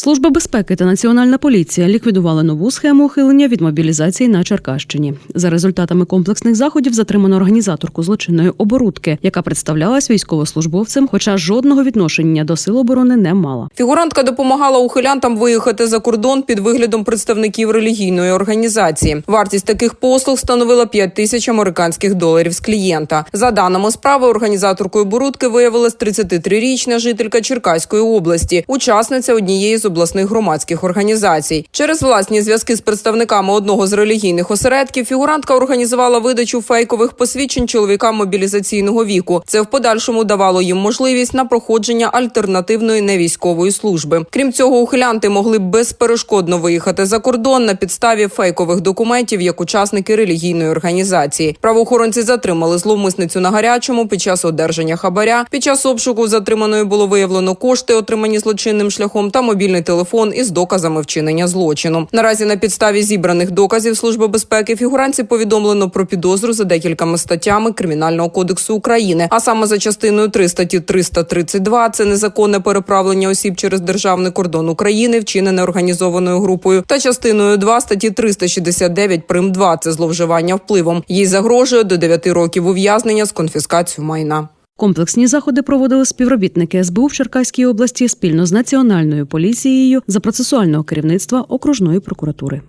Служба безпеки та національна поліція ліквідували нову схему ухилення від мобілізації на Черкащині. За результатами комплексних заходів затримано організаторку злочинної оборудки, яка представлялась військовослужбовцем, хоча жодного відношення до сил оборони не мала. Фігурантка допомагала ухилянтам виїхати за кордон під виглядом представників релігійної організації. Вартість таких послуг становила 5 тисяч американських доларів з клієнта. За даними справи, організаторкою оборудки виявилась 33-річна жителька Черкаської області, учасниця однієї з обласних громадських організацій. Через власні зв'язки з представниками одного з релігійних осередків фігурантка організувала видачу фейкових посвідчень чоловікам мобілізаційного віку. Це в подальшому давало їм можливість на проходження альтернативної невійськової служби. Крім цього, ухилянти могли безперешкодно виїхати за кордон на підставі фейкових документів як учасники релігійної організації. Правоохоронці затримали зловмисницю на гарячому під час одержання хабаря. Під час обшуку затриманої було виявлено кошти, отримані злочинним шляхом, та мобільний телефон із доказами вчинення злочину. Наразі на підставі зібраних доказів Служби безпеки фігуранці повідомлено про підозру за декількома статтями Кримінального кодексу України, а саме за частиною 3 статті 332 – це незаконне переправлення осіб через державний кордон України, вчинене організованою групою, та частиною 2 статті 369 прим. 2 – це зловживання впливом. Їй загрожує до 9 років ув'язнення з конфіскацією майна. Комплексні заходи проводили співробітники СБУ в Черкаській області спільно з національною поліцією за процесуального керівництва окружної прокуратури.